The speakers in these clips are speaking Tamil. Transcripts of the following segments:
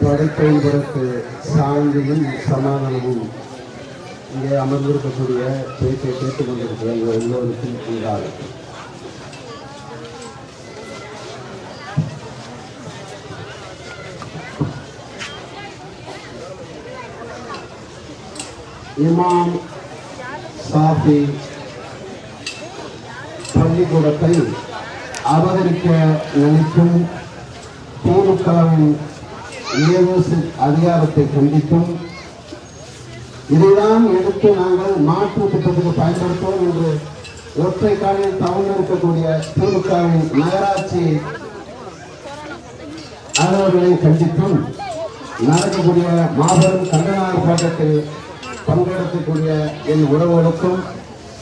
படைப்பையும் சாந்தியும் சமாதானமும் இங்கே அமர்ந்திருக்கக்கூடிய பேச்சை கேட்டுக் கொண்டிருக்கிற எல்லோருக்கும் உண்டாகும் இமாம் சாஃபி பள்ளிக்கூடத்தை அபகரிக்க நினைக்கும் திமுகவின் ஏஓசி அதிகாரத்தை கண்டிக்கும். இதைதான் எடுத்து நாங்கள் மாற்று திட்டத்துக்கு பயன்படுத்துவோம் என்று ஒற்றை காலில் தவறிருக்கக்கூடிய திமுகவின் நகராட்சி அலுவலர்களை கண்டித்தும் நடக்கக்கூடிய மாபெரும் கண்டன ஆர்ப்பாட்டத்தில் பங்கெடுக்கக்கூடிய என் உறவுகளுக்கும்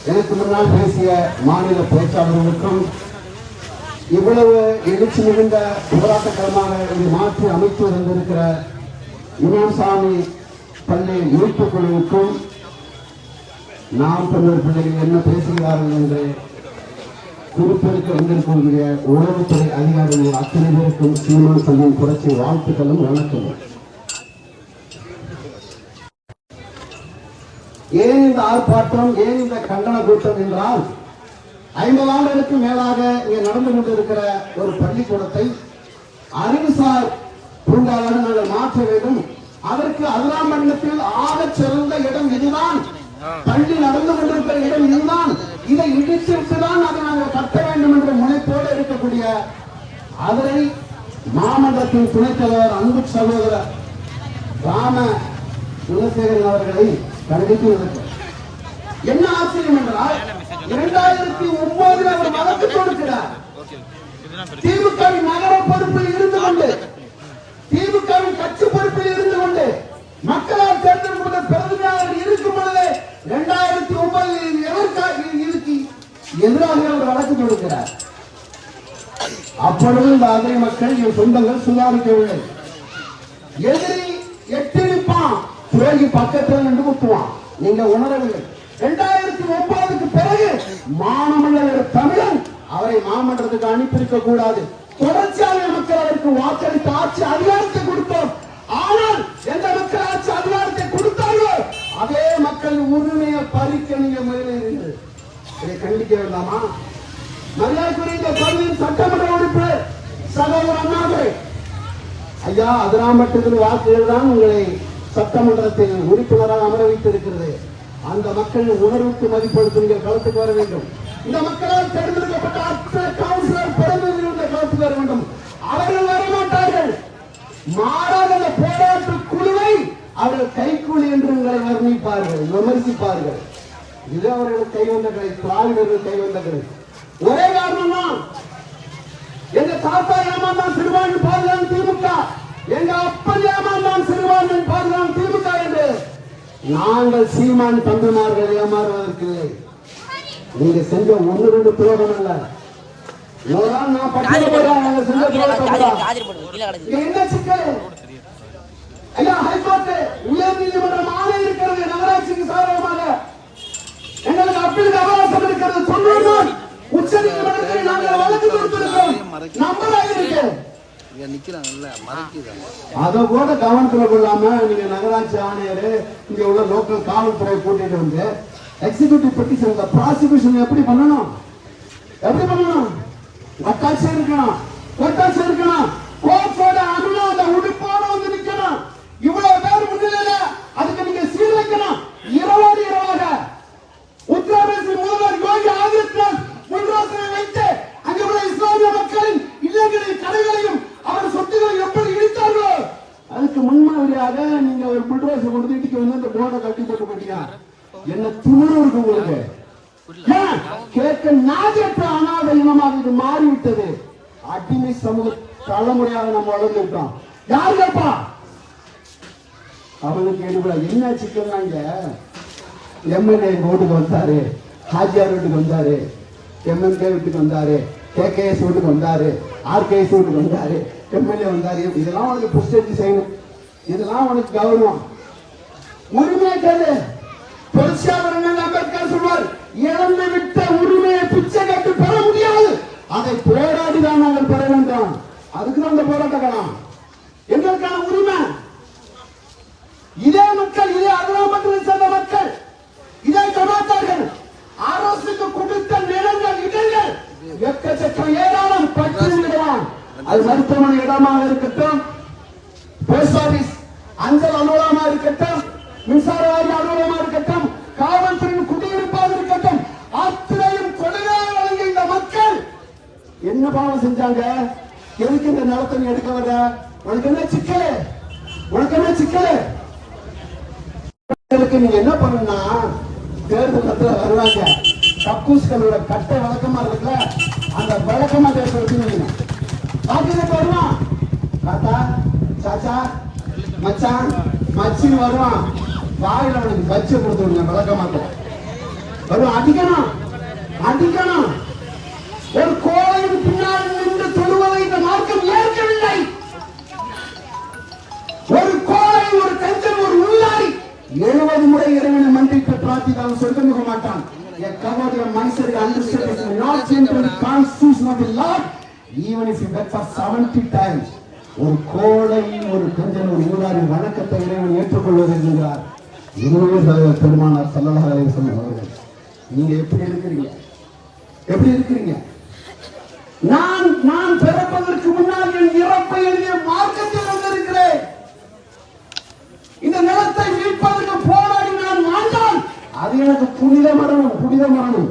எனக்கு முன்னால் பேசிய மாநில பேச்சாளர்களுக்கும் இவ்வளவு எழுச்சி மிகுந்த போராட்டக்களமாக இதை மாற்றி அமைத்து வந்திருக்கிற இமாம்சாமி பள்ளி இருப்பு குழுவுக்கும் நாம் தமிழர் பிள்ளைகள் என்ன பேசுகிறார்கள் என்று குறிப்பெடுக்க வந்திருக்கக்கூடிய உளவுத்துறை அதிகாரிகள் அத்தனை பேருக்கும் சீமான் சங்கம் புரட்சி வாழ்த்துக்களும் வணக்கமும். ஏன் இந்த ஆர்ப்பாட்டம் ஏன் இந்த கண்டன கூட்டம் என்றால் ஐம்பது ஆண்டுகளுக்கு மேலாக இங்கே நடந்து கொண்டிருக்கிற ஒரு பள்ளிக்கூடத்தை அறிவுசார் பூங்காவாக நாங்கள் மாற்ற வேண்டும். அதற்கு அதிராமண்டலத்தில் ஆகச் சிறந்த இடம் இதுதான். பள்ளி நடந்து கொண்டிருக்கிற இடம் இதுதான். இதை இடித்து விட்டுதான் அதை நாங்கள் கட்ட வேண்டும் என்ற முனைப்போடு இருக்கக்கூடிய அதனை மாமன்றத்தின் துணைத் தலைவர் அன்பு சகோதரர் ராம குலசேகரன் அவர்களை கண்டித்து என்ன ஆச்சரியம் என்றால் இரண்டாயிரத்தி ஒன்பதில் அவர் வழக்கு தொடுக்கிறார். திமுக நகர பொறுப்பில் இருந்து கொண்டு திமுக கட்சி பொறுப்பில் இருந்து கொண்டு மக்களால் தேர்ந்தெடுக்கப்பட்ட பிரதிநிதியாக இருக்கும் பொழுது இரண்டாயிரத்தி ஒன்பதில் எதற்காக இருக்கு எதிராக அவர் வழக்கு தொடுக்கிறார். அப்பொழுது இந்த அதே மக்கள் என் சொந்தங்கள் சுதாரிக்கவில்லை எதிரி எட்டி நிற்பான் துரோகி பக்கத்தில் நின்று குத்துவான். நீங்க உணரவில்லை. இரண்டாயிரத்தி ஒன்பதுக்கு பிறகு மாமல்லர் தமிழன் அவரை மாமன்றத்துக்கு அனுப்பியிருக்க கூடாது. தொடர்ச்சியாக மக்கள் அவருக்கு வாக்களித்து ஆட்சி அதிகாரத்தை கொடுத்தோம். ஆனால் எந்த மக்கள் ஆட்சி அதிகாரத்தை கொடுத்தார்களோ அதே மக்கள் உரிமையை பறிக்க நீங்க முயலுங்கள் இதை கண்டிக்க வேண்டாமா? மரியாதைக்குரிய இந்த பகுதியின் சட்டமன்ற உறுப்பினர் சகோதரர் அண்ணாதுரை. ஐயா அதிராமட்டத்தில் வாக்குகள் தான் உங்களை சட்டமன்றத்தில் உறுப்பினராக அமர வைத்திருக்கிறது அந்த மக்கள் உணர்வுக்கு மதிப்பெடுத்து நீங்கள் களத்துக்கு வர வேண்டும். இந்த மக்களால் தேர்ந்தெடுக்கப்பட்ட அத்தனை கவுன்சிலர் பிரதிநிதிகள் களத்துக்கு வர வேண்டும். அவர்கள் வரமாட்டார்கள் மாறாக அந்த போராட்ட குழுவை அவர்கள் கைக்கூலி என்று உங்களை வர்ணிப்பார்கள் விமர்சிப்பார்கள். இது அவர்கள் கைவந்த கலை திராவிடர்கள் கைவந்த கலை. ஒரே காரணம் தான் எங்க தாத்தா ஏமாந்தான் சிறுபான்மை பாதுகாப்பு திமுக எங்க அப்பா ஏமாந்தான் சிறுபான்மை பாதுகாப்பு திமுக என்று நாங்கள் சீமான் தம்பிமார்கள் ஏமாறுவதற்கு நீங்க செஞ்ச ஒண்ணு ரெண்டு துரோகம். இங்க என்ன சிக்கல்? ஐயா ஹைகோர்ட் உயர் நீதிமன்றம் ஆணை இருக்கிறது நகராட்சிக்கு சாதகமாக. எங்களுக்கு அப்பீலுக்கு அவகாசம் இருக்கிறது. சொல்லுங்கள். உச்ச நீதிமன்றத்தில் நாங்கள் வழக்கு கொடுத்திருக்கிறோம் நம்பராக இருக்கு இங்க நிக்கிறாங்கல்ல மறைக்கிறாங்க அதை கூட கவனத்தில் கொள்ளாம நீங்க நகராட்சி ஆணையர் இங்க உள்ள லோக்கல் காவல்துறை கூட்டிட்டு வந்து எக்ஸிகியூட்டிவ் பெட்டிஷன் ப்ராசிக்யூஷன் எப்படி பண்ணணும்? எப்படி பண்ணணும்? வட்டாட்சி இருக்கணும் வட்டாட்சி இருக்கணும் கோர்ட்டோட அனுமதி உடுப்போட வந்து நிக்கணும் இவ்வளவு பேர் முன்னிலையில அதுக்கு நீங்க சீர் வைக்கணும் இரவோடு இரவாக உத்தரப்பிரதேச முதல்வர் யோகி ஆதித்யநாத் முன்வாசனை வைத்து அங்கே உள்ள இஸ்லாமிய மக்களின் இல்லங்களின் கடைகளையும் அவர் சொத்துக்களை எப்படி இடித்தார்களோ அதுக்கு முன்மாதிரியாக நீங்க ஒரு புல்டோசர் கொண்டு இடிக்க வந்து அந்த போர்டை கட்டி போட்டு போட்டீங்க என்ன திமிரு இருக்கு உங்களுக்கு? கேட்க நாஜற்ற அனாதை இனமாக இது மாறிவிட்டது. அடிமை சமூக தலைமுறையாக நம்ம வளர்ந்து விட்டோம் யார் கேட்பா? அவனுக்கு எடுபட என்ன சிக்கல்னா இங்க? எம்எல்ஏ வீட்டுக்கு வந்தாரு. ஹாஜியார் வீட்டுக்கு வந்தாரு. எம்எம்கே வீட்டுக்கு வந்தாரு. கேகேஎஸ் வீட்டுக்கு வந்தாரு. ஆர்கேஎஸ் வீட்டுக்கு வந்தாரு. எம்எல்ஏ வந்தாரு. இதெல்லாம் உனக்கு பிரஸ்டேஜ் செய்யணும் இதெல்லாம் உனக்கு கௌரவம். உரிமை கேளு. புரட்சியாளர் அம்பேத்கர் சொல்வார். இழந்து விட்ட உரிமையை பிச்சை கட்டு பெற முடியாது. அதை போராடி தான் நாங்கள் பெற வேண்டும். அதுக்கு தான் அந்த போராட்ட எங்களுக்கான உரிமை. இதே மக்கள் இதே அகிலாமத்தில் சேர்ந்த மக்கள் இதை ஜமாத்தார்கள் அரசுக்கு கொடுத்த நிலங்கள் இடங்கள் எக்கச்சக்கம் ஏராளம் பற்றி விடலாம் அது மருத்துவமனை இடமாக இருக்கட்டும் போஸ்ட் ஆபீஸ் அஞ்சல் அலுவலகமா இருக்கட்டும் மின்சார வாரிய அலுவலகமா இருக்கட்டும் காவல்துறையின் குடியிருப்பாக இருக்கட்டும் அத்தனையும் கொலையாக வழங்கிய இந்த மக்கள் என்ன பாவம் செஞ்சாங்க? எதுக்கு இந்த நிலத்தை நீ எடுக்க வர உனக்கு என்ன சிக்கல்? உனக்கு என்ன சிக்கல்? மக்களுக்கு நீங்க என்ன பண்ணணும்னா தேர்தல் நேரத்துல வருவாங்க. கக்கூஸ்களோட கட்ட வழக்கமா இருக்குல்ல அந்த வழக்கமா பேசுறது நீங்க பாக்கியத்தை வருவான் தாத்தா சாச்சா மச்சான் மச்சின்னு வருவான். வாயில அவனுக்கு பச்சை கொடுத்து விடுங்க விளக்க மாட்டேன் வருவான் அடிக்கணும் அடிக்கணும். ஒரு கோழையின் பின்னால் நின்று தொழுவதை இந்த மார்க்கம் ஏற்கவில்லை. ஒரு கோலை ஒரு கஞ்சன் ஒரு உள்ளாரி எழுபது முறை இறைவனை மன்றிட்டு பிரார்த்தித்தாலும் சொர்க்கம் போக மாட்டான். A coward a Mysore understood is not into constitution of the Lord even if you beg for 70 times. ஒரு கோடை ஒரு கஞ்சன் ஒரு ஊராரி வணக்கத்தை இறைவன் ஏற்றுக்கொள்வது என்கிறார் இதுவே பெருமானார் சல்லல்லாஹு அலைஹி நீங்க எப்படி இருக்கிறீங்க? எப்படி இருக்கிறீங்க? நான் நான் பிறப்பதற்கு முன்னால் என் இறப்பை எழுதிய மார்க்கத்தில் வந்திருக்கிறேன். இந்த நிலத்தை மீட்பதற்கு போராடி நான் மாண்டால் அது எனக்கு புனித மரணம் புனித மரணம்.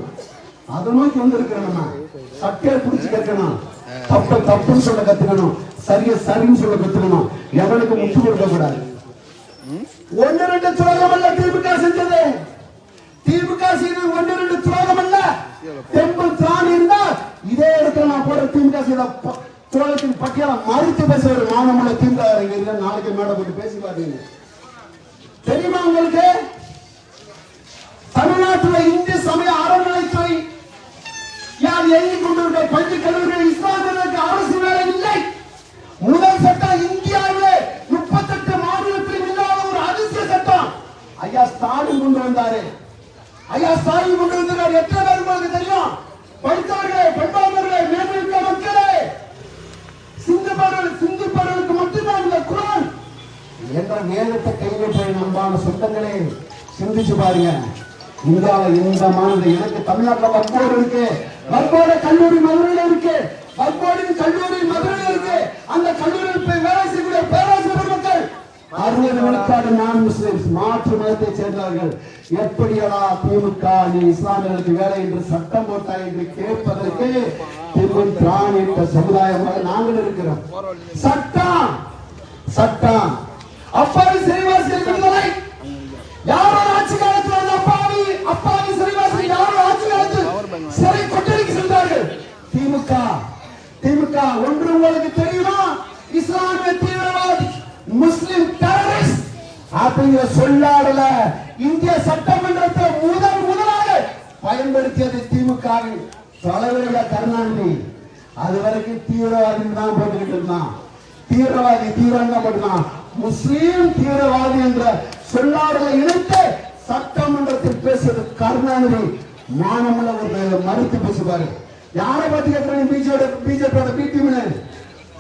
அதை நோக்கி வந்திருக்கிறேன் நான் சட்டையை பிடிச்சு கேட்கணும் தப்பு தப்புன்னு சொல்ல கத்துக்கணும். சரிய சரின்னு சொல்ல கத்துக்கணும். எவனுக்கு முட்டு கொடுக்க கூடாது. ஒன்னு ரெண்டு துரோகம் அல்ல திமுக செஞ்சது? திமுக செய்தது ஒன்னு ரெண்டு துரோகம் அல்ல தெம்பு திராணி இருந்தா இதே இடத்துல நான் போடுற திமுக செய்த துரோகத்தின் பட்டியலை மறுத்து பேசுவார். மானமுள்ள திமுக இங்க நாளைக்கு மேடம் போட்டு பேசி பாத்தீங்க தெரியுமா உங்களுக்கு? தமிழ்நாட்டில் இந்திய சமய அறநிலைத்துறை யார் எழுதி கொண்டிருக்க பள்ளி கல்லூரிகள் இஸ்லாமியர்களுக்கு அரசு வேலை இல்லை? முதல் சட்டம் இந்தியாவிலே முப்பத்தெட்டு மாநிலத்திலும் இல்லாத ஒரு அதிசய சட்டம். ஐயா ஸ்டாலின் கொண்டு வந்தாரு. ஐயா ஸ்டாலின் கொண்டு வந்தார் எத்தனை பேர் உங்களுக்கு தெரியும்? படித்தவர்களே பெண்பாளர்களே மேம்படுத்த மக்களே. சிந்துபாடல் சிந்துபாடலுக்கு மட்டும்தான் இந்த குரான் என்ற நேரத்தை கையில் போய் நம்பான சொந்தங்களே சிந்திச்சு பாருங்க. இந்தியாவில் இந்த மாநில எனக்கு தமிழ்நாட்டில் வர்போடு இருக்கு. வர்போட கல்லூரி மதுரையில் இருக்கு. வர்போடின் கல்லூரி மதுரையில் இருக்கு. அந்த கல்லூரியில் போய் வேலை செய்யக்கூடிய பேராசிரியர் மக்கள் அறுபது விழுக்காடு நான் முஸ்லிம்ஸ் மாற்று மதத்தை சேர்ந்தவர்கள். எப்படியடா திமுக நீ இஸ்லாமியர்களுக்கு வேலை என்று சட்டம் போட்டாய் என்று கேட்பதற்கு திமுக திராணிட்ட சமுதாயமாக நாங்கள் இருக்கிறோம். சட்டம் சட்டம். அப்பாவி சிறைவாசிகள் விடுதலை. யாரோ திமுக. திமுக ஒன்று உங்களுக்கு தெரியுமா? இஸ்லாமிய தீவிரவாதி முஸ்லிம் டெரரிஸ்ட் அப்படிங்கிற சொல்லாடல இந்திய சட்டமன்றத்தை முதல் முதலாக பயன்படுத்தியது திமுக தலைவர்கள கருணாநிதி. அது வரைக்கும் தீவிரவாதி தான் போட்டுக்கிட்டு இருந்தான். தீவிரவாதி தீவிரங்க மட்டும்தான் முஸ்லீம் தீவிரவாதி என்ற சொல்லாடலை இணைத்து சட்டமன்றத்தில் பேசியது கருணாநிதி. மானமுள்ள ஒரு மறுத்து பேசுவார்கள் யாரை பத்தி கேட்கறாங்க? பிஜேபி பிஜேபியோட பி டீம்னு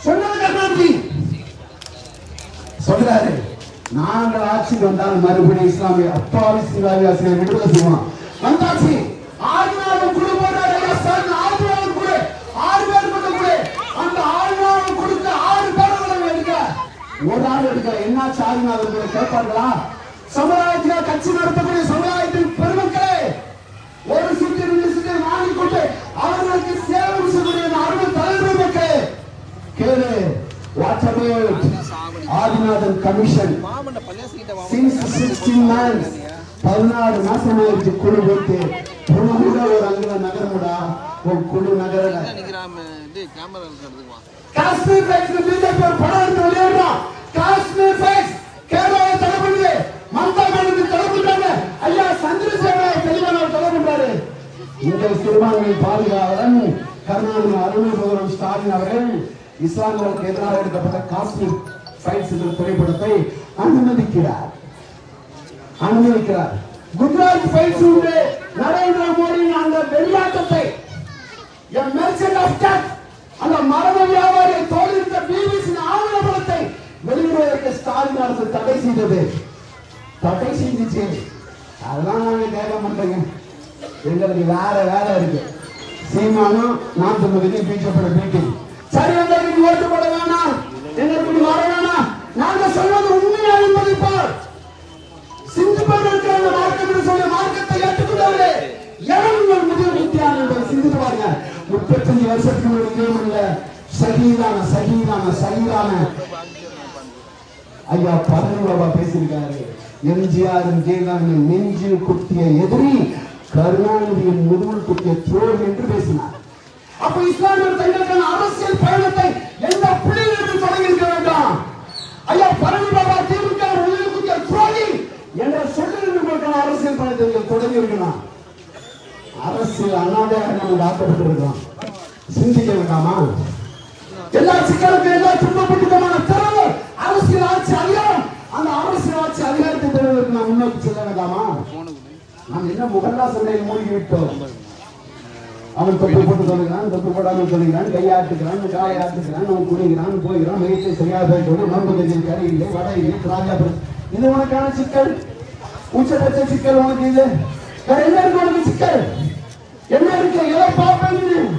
சொன்னது கருணாநிதி சொல்றாரு. நாங்கள் ஆட்சிக்கு வந்தால் மறுபடியும் இஸ்லாமிய அப்பாவி இஸ்லாமிய ஆசிரியர் விடுதலை செய்வோம். வந்தாச்சு. ஆறு குழு போடுறாரு. ஐயா குழு ஆறு பேர் கொண்ட குழு அந்த ஆறு நாளும் கொடுத்த ஆறு பேரை எடுக்க. ஒரு ஆள் எடுக்க என்ன ஆதிநாதன் கூட கேட்பார்களா? சமுதாயத்தில் கட்சி நடத்தக்கூடிய சமுதாயத்தின் பெருமக்களே ஒரு சீட்டு ரெண்டு சீட்டை வாங்கிக் கொண்டு அவர்களுக்கு சேவை செய்யக்கூடிய இந்த அருமை தலைவர் மக்களே கேளு what about Adhinathan commission since sixteen months பதினாறு மாசம் ஆயிடுச்சு குழு வைத்து குழு கூட ஒரு அங்குல நகரமுடா ஒரு குழு நகரல. காஷ்மீர் ஃபைட்ஸ் பிஜேபி ஒரு படம் எடுத்து வெளியிடுறான் காஷ்மீர் ஃபைட்ஸ் கேரளாவை தடை பண்ணுது மம்தா பானர்ஜி தடை பண்றாங்க ஐயா சந்திரசேகர தெளிவான தடை பண்றாரு இந்த சிறுபான்மை பாதுகாவலன் கருணாநிதி அருமை ஸ்டாலின் அவர்கள். இஸ்லாமியர்களுக்கு எதிராக எடுக்கப்பட்ட காஷ்மீர் ஃபைல்ஸ் என்ற திரைப்படத்தை அனுமதிக்கிறார். அனுமதிக்கிறார். குஜராத் ஃபைல்ஸ் உண்டு. நரேந்திர மோடியின் அந்த வெளியாட்டத்தை A merchant of death அந்த மரண வியாபாரியை தோல்வித்த பிபிசி ஆவணப்படத்தை வெளியிடுவதற்கு ஸ்டாலின் அரசு தடை செய்தது. தடை செஞ்சிச்சு அதெல்லாம் நாங்க கேட்க மாட்டோங்க. எங்களுக்கு வேற வேலை இருக்கு. சீமானும் நான் சொன்ன வெளியே பீச்சப்பட மீட்டிங் சரி அந்த எங்களுக்கு ஓட்டு போட வேணாம் எங்களுக்கு இப்படி வர வேணாம் நாங்க சொல்வது உண்மையா என்பதை பார். சிந்து இருக்கிற அந்த மார்க்கம் என்று சொல்லி மார்க்கத்தை ஏற்றுக்கொண்டவர்களே இறங்குங்கள் முதல் வித்தியானம் என்பதை சிந்தித்து பாருங்க. முப்பத்தஞ்சு வருஷத்துக்கு முன்னாடி இல்ல சகிதான சகிதான சகிதான. ஐயா பழனி பாபா பேசியிருக்காரு. எம்ஜிஆர் ஜெயலலிதா நெஞ்சில் குத்திய எதிரி கருணாநிதியின் முதுகில் குத்திய தோல் என்று பேசினார். அப்ப இஸ்லாமியர் தங்களுக்கான அரசியல் பயணத்தை எந்த புள்ளியிலிருந்து தொடங்கியிருக்க வேண்டாம் ஐயா பழனி பாபா திமுக முதுகில் குத்திய துரோகி. என்ற சொல்லில் உங்களுக்கான அரசியல் பயணத்தை நீங்கள் தொடங்கி இருக்கணும்? அரசியல் அண்ணாதையாக நம்ம ஆக்கப்பட்டிருக்கிறோம் சிந்திக்க வேண்டாமா? எல்லா சிக்கலுக்கும் எல்லா துன்பப்பட்டுமான திறவு அரசியல் ஆட்சி அதிகாரம். அந்த அரசியல் ஆட்சி அதிகாரத்தை பெறுவதற்கு நாம் முன்னோக்கி செல்ல வேண்டாமா? நாம் என்ன முகல்லா சண்டையில் மூழ்கி விட்டோம் அவன் தொப்பி போட்டு சொல்லுகிறான் தொப்பி போடாமல் சொல்லுகிறான் கையாட்டுக்கிறான் காலை ஆட்டுக்கிறான் அவன் குடிக்கிறான் போகிறான் வயிற்று சரியாக போயிட்டு நோன்பு தெரியும் கறி இல்லை வடை இல்லை திராட்சா இது உனக்கான சிக்கல். உச்சபட்ச சிக்கல் உனக்கு இது. வேற என்ன இருக்கு உனக்கு சிக்கல்? என்ன இருக்கு? எதை பார்ப்பேன்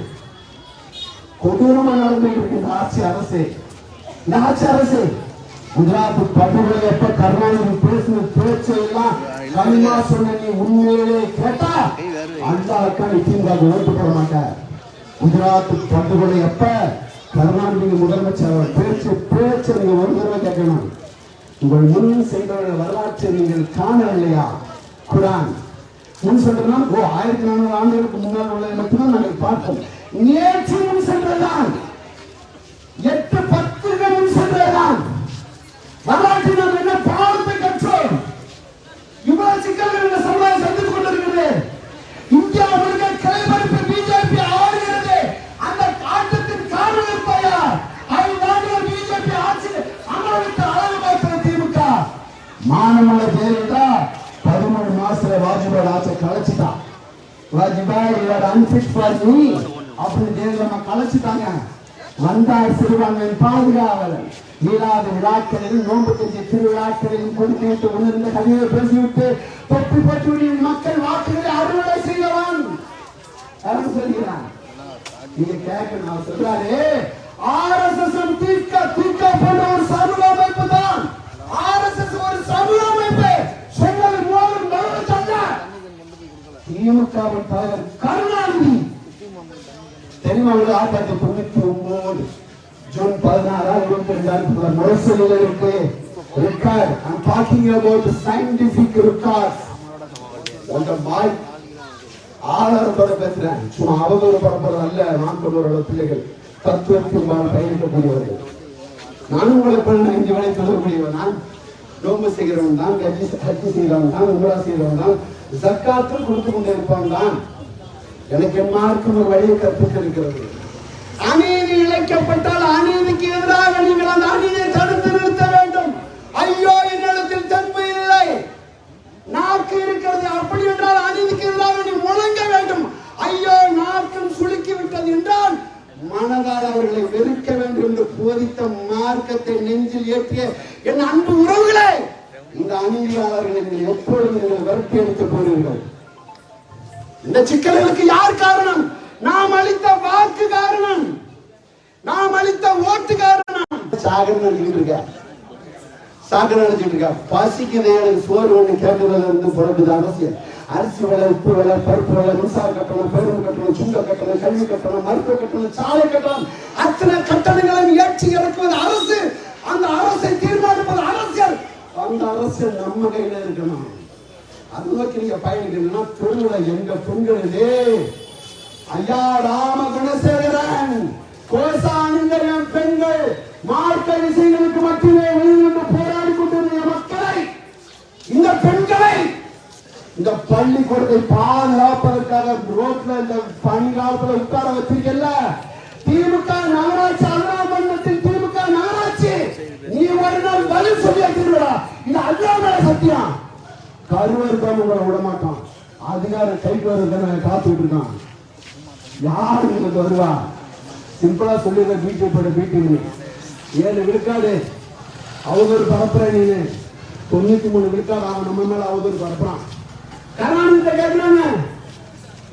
கொடூரமா நடந்து இருக்கு இந்த ஆட்சி அரசு. இந்த ஆட்சி அரசு. குஜராத் படுகொலை எப்ப கருணாநிதி பேசின பேச்சு எல்லாம் கனிமா சொன்ன நீ உண்மையிலே கேட்டா அந்த அக்கா திமுக ஓட்டு போட மாட்டார். குஜராத் படுகொலை அப்ப கருணாநிதி முதலமைச்சர் அவர் பேச்சு பேச்சு நீங்க ஒரு தடவை கேட்கணும். உங்கள் முன் செய்தவர்கள் வரலாற்றை நீங்கள் காணவில்லையா? குரான். முன் சென்றதுனா ஓ ஆயிரத்தி நானூறு ஆண்டுகளுக்கு முன்னால் உள்ளதை மட்டும்தான் நாங்கள் பார்ப்போம் நேற்று முன் சென்றதுதான். எட்டு பத்து முன் சென்றதுதான். வரலாற்றில் மானமுள்ள ஜெயலலிதா பதிமூணு மாசத்துல வாஜ்பாய் ஆட்சியை கலைச்சிட்டான் வாஜ்பாய் இவர் அன்பிட் ஃபார் மீ அப்படின்னு ஜெயலலிதா கலைச்சிட்டாங்க. வந்தார் சிறுபான்மையின் பாதுகாவலர். மீளாத விழாக்களில் நோன்பு கஞ்சி கொடுத்து விட்டு உணர்ந்த கதையை பேசிவிட்டு தொப்பி பற்றி மக்கள் வாக்குகளை அறுவடை செய்யவான். சொல்கிறான்? நீங்க கேட்கணும் அவர் சொல்றாரு ஆர்எஸ்எஸ் தீர்க்க தீர்க்க போன்ற ஒரு சர்வ அமைப்பு தான் ஆர்எஸ்எஸ் ஒரு சமூக அமைப்பு. சொன்னது மூலம் மறுபடியும் சொன்ன திமுகவின் தலைவர் கருணாநிதி. தெரியுமா உங்களுக்கு ஆயிரத்தி தொள்ளாயிரத்தி தொண்ணூத்தி ஒன்பது ஜூன் பதினாறாம் இருபத்தி ரெண்டாயிரத்தி மோசடியில் இருக்கு. Record I'm talking about the scientific records. உங்க பாய் ஆதாரத்தோட பேசுறேன். சும்மா அவதூறு பரப்புறது அல்ல. நான் கொண்டு வர பிள்ளைகள் தத்துவத்தின் பால் பயணிக்கக்கூடியவர்கள் நானும் உங்களை பண்ண இந்த வேலை சொல்லக்கூடியவன் தான் நோம்பு செய்கிறவன் தான் கட்சி கட்சி செய்கிறவன் தான் உங்களா செய்கிறவன் தான் ஜக்காத்தும் கொடுத்து கொண்டே இருப்பான் தான் எனக்கு எம்மாருக்கும் ஒரு வழியை கற்பித்து இருக்கிறது அநீதி இழைக்கப்பட்டால் அநீதிக்கு எதிராக நீங்கள் அந்த அநீதியை தடுத்து நிறுத்த வேண்டும். ஐயோ என்னிடத்தில் தன்மை இல்லை. நாக்கு இருக்கிறது அப்படி என்றால் அநீதிக்கு எதிராக நீ முழங்க வேண்டும். ஐயோ நாக்கும் சுளுக்கி விட்டது என்றால் மனதால் அவர்களை வெறுக்க வேண்டும் போதித்த மார்க்கத்தை நெஞ்சில் ஏற்றிய என் அன்பு உறவுகளே இந்த அநீதியாளர்களை நீங்கள் எப்பொழுது நீங்கள் விரட்டி எடுத்து போறீர்கள் இந்த சிக்கல்களுக்கு யார் காரணம்? நாம் அளித்த வாக்கு காரணம். நாம் அளித்த ஓட்டு காரணம். சாகரம் நினைச்சிட்டு இருக்க? சாகரம் நினைச்சிட்டு இருக்க? பசிக்குது எனக்கு சோறு ஒண்ணு கேட்டதுல இருந்து புறப்படுது அவசியம். அரிசி விலை உப்பு விலை பருப்பு விலை மின்சார கட்டணம் பேருந்து கட்டணம் சுங்க கட்டணம் கல்வி கட்டணம் மருத்துவ கட்டணம் சாலை கட்டணம் அத்தனை கட்டணங்களையும் ஏற்றி இறக்குவது அரசு. அந்த அரசை தீர்மானிப்பது அரசியல் அந்த அரசியல் நம்ம கையில இருக்கணும். அது நோக்கி நீங்க பயணிக்கணும்னா தெருவுல எங்க பெண்களிலே ஐயா ராம குணசேகரன் கோசானுங்கிற என் பெண்கள் மார்க்க விஷயங்களுக்கு மட்டுமே வெளியிட்டு போராடி கொண்டிருந்த மக்களை இந்த பெண்களை இந்த பள்ளிக்கூடத்தை பாதுகாப்பதற்காக ரோட்ல இந்த பனி காலத்துல உட்கார வச்சிருக்கல திமுக நகராட்சி அண்ணாமண்டலத்தில் திமுக நகராட்சி. நீ ஒரு நாள் பதில் சொல்லி வச்சிருக்கா இது அண்ணாமலை சத்தியம். கருவறுக்காம உங்களை விட மாட்டான் அதிகாரம் கைக்கு வருவதை காத்துட்டு இருக்கான் யார் உங்களுக்கு வருவா? சிம்பிளா சொல்லிடுற பிஜேபி பிடிவி ஏழு விழுக்காடு. அவதூறு பரப்புற நீனு. தொண்ணூத்தி மூணு விழுக்காடு அவன் நம்ம மேல அவதூறு பரப்புறான். கருணாநிதி கேட்கிறாங்க.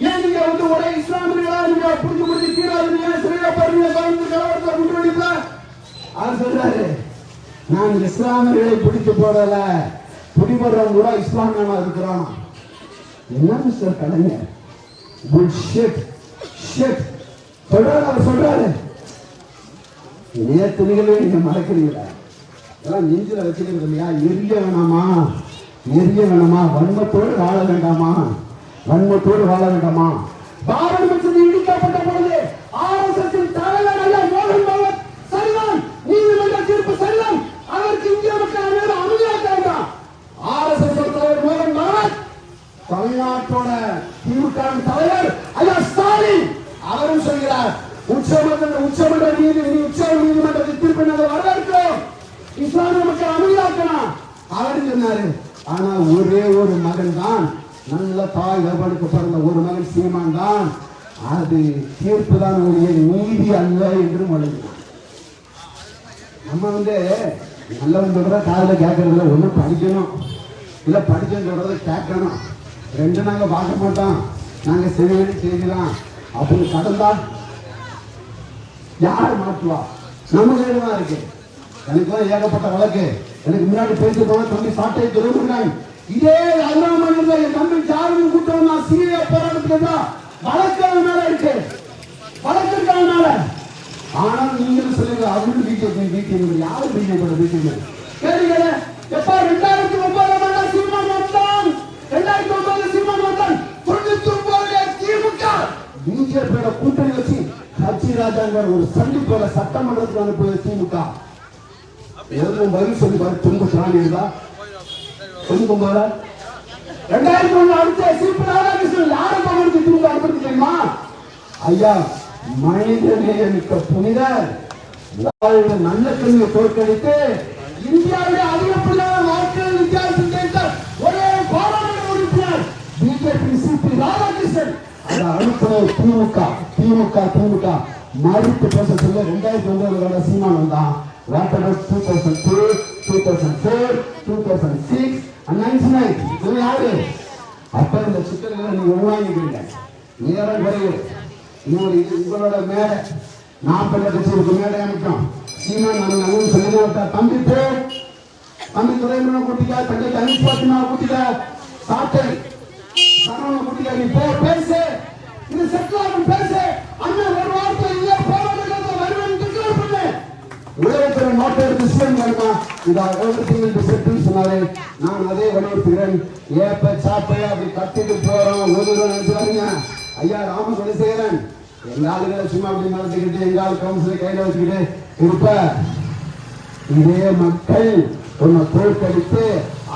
ஏன் நீங்க வந்து ஒரே இஸ்லாமியர்களா நீங்க புடிச்சு புடிச்சு கீழாதீங்க சிறையில போறீங்க கலந்து கலவரத்தை முன்னெடுப்ப அவர் சொல்றாரு நான் இஸ்லாமியர்களை பிடிச்சு போடல. பிடிபடுறவங்க கூட இஸ்லாமியனா இருக்கிறான் என்ன மிஸ்டர் கலைஞர்? Bullshit. Shit. சொல்றாரு அவர் சொல்றாரு. நேத்து நிகழ்வே நீங்க மறக்கிறீங்களா. இதெல்லாம் நெஞ்சில வச்சுக்கிறது இல்லையா? எரிய வேணாமா? எரிய வேணாமா? வன்மத்தோடு வாழ வேண்டாமா? வன்மத்தோடு வாழ வேண்டாமா? பாரத மசூதி இடிக்கப்பட்ட பொழுது ஆர்எஸ்எஸ் தலைவர் அல்ல மோகன் பகவத் சரிதான் நீதிமன்ற தீர்ப்பு சரிதான் அதற்கு இந்திய மக்கள் அனைவரும் அமைதியாக வேண்டாம் ஆர்எஸ்எஸ் தலைவர் மோகன் பகவத் தமிழ்நாட்டோட திமுக தலைவர் ஐயா ஸ்டாலின். அவரும் சொல்கிறார் உச்சமன்ற உச்சமன்ற நீதி உச்ச நீதிமன்றத்தில் தீர்ப்பு நாங்கள் வரவேற்கிறோம். இஸ்லாமிய மக்கள் அமைதியாக்கலாம் அவரும் சொன்னாரு ஆனா ஒரே ஒரு மகன் தான் நல்ல தாய் அவனுக்கு பிறந்த ஒரு மகன் சீமான் தான் அது தீர்ப்பு தான் உடைய நீதி அல்ல என்று வழங்கினார் நம்ம வந்து நல்லவன் சொல்றத காதுல கேட்கறதுல ஒண்ணு படிக்கணும். இல்ல படிச்சவன் சொல்றத கேட்கணும். ரெண்டு நாங்க பார்க்க மாட்டோம் நாங்க செவியடி செய்யலாம் அப்படின்னு கடந்தா யார் மாற்றுவா? நம்ம கையில தான் இருக்கு. எனக்குலாம் ஏகப்பட்ட வழக்கு. எனக்கு முன்னாடி பேசிருக்கோம் தம்பி சாட்டை துறைமுருகன் இதே அண்ணாமலையில் என் தம்பி ஜாமீன் கூட்டம் நான் சிறிய போராட்டத்தில் தான் வழக்கு மேல இருக்கு. வழக்கு இருக்கு அவன் மேல. ஆனால் நீங்கள் சொல்லுங்க அவரும் பிஜேபி பிஜேபி யாரு பிஜேபி பிஜேபி கேளுங்க எப்ப ரெண்டாயிரத்தி ஒன்பதாம் ஆண்டு சீமான் வந்தான். ரெண்டாயிரத்தி ஒன்பதுல சீமான் வந்தான். தொண்ணூத்தி ஒன்பதுல திமுக. பிஜேபியோட கூட்டணி வச்சு கட்சி ராஜாங்கிற ஒரு சந்திப்போட சட்டமன்றத்துக்கு அனுப்புவது திமுக. எதுவும் பதில் சொல்லி பாரு துன்பு சாணியா இருந்தா. துன்பு ரெண்டாயிரத்தி ஒண்ணு அடுத்த சிபி ராதாகிருஷ்ணன் யாரை பகிர்ந்து திமுக அனுப்பி தெரியுமா? ஐயா மனிதனே மிக்க புனிதர். வாழ்வு நல்ல கல்வியை தோற்கடித்து இந்தியாவுடைய அதிகப்படியான வாக்குகள் வித்தியாசம் ஜெயித்த ஒரே பாராளுமன்ற உறுப்பினர் பிஜேபி சிபி ராதாகிருஷ்ணன். அதை அனுப்புறது திமுக. திமுக திமுக. மறுத்து பேச சொல்ல ரெண்டாயிரத்தி ஒன்பதுல சீமான் வந்தான் what about two thousand two two thousand four two thousand இது யாரு அப்ப இந்த சிக்கல்களை நீங்க உருவாங்கிக்கிறீங்க நேரம் குறைவு. இன்னொரு இது உங்களோட மேடை. நாற்பது கட்சிகளுக்கு மேடை அமைக்கும் சீமான் நம்ம நல்ல சொல்லி தம்பி போ. தம்பி துறைமுருகன் கூட்டிக்க தங்கை தனி பாத்திமா கூட்டிக்கா. சாட்டை சரவண கூட்டிக்க நீ போ பேசு. இது செட்டில் ஆகும் பேசு. அண்ணன் ஒரு வார்த்தை இல்ல போராட்டத்தை வருவேன் டிக்ளேர் பண்ணு உலகத்துல நோட்டை எடுத்து சிஎம் இந்த எவ்ரிதிங் எவ்வளவு செட்டில் சொன்னாரு நான் அதே வலியுறுத்துகிறேன் ஏப்ப சாப்ப அப்படி கத்திட்டு போறோம் ஒரு நினைச்சுறாங்க ஐயா ராம குணசேகரன் எங்க ஆளுகளை சும்மா அப்படி நடத்திக்கிட்டு எங்க ஆள் கவுன்சிலை கையில வச்சுக்கிட்டு இருப்ப. இதே மக்கள் உன்னை தோற்கடித்து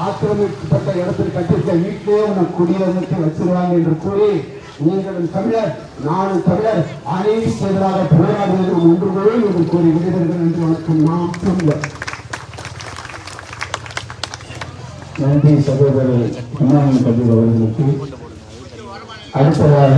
ஆக்கிரமிக்கப்பட்ட இடத்தில் கட்டிருக்க வீட்டிலே உன்னை குடியமர்த்தி வச்சிருவாங்க என்று கூறி நீங்களும் தமிழர் நானும் தமிழர் அநீதிக்கு எதிராக போராடுவது நாம் ஒன்று கூட என்று கூறி விடுவீர்கள் என்று வணக்கம் நாம் தமிழர் நன்றி சகோதரர் இமாமின் கபீர் அவர்களுக்கு அடுத்ததாக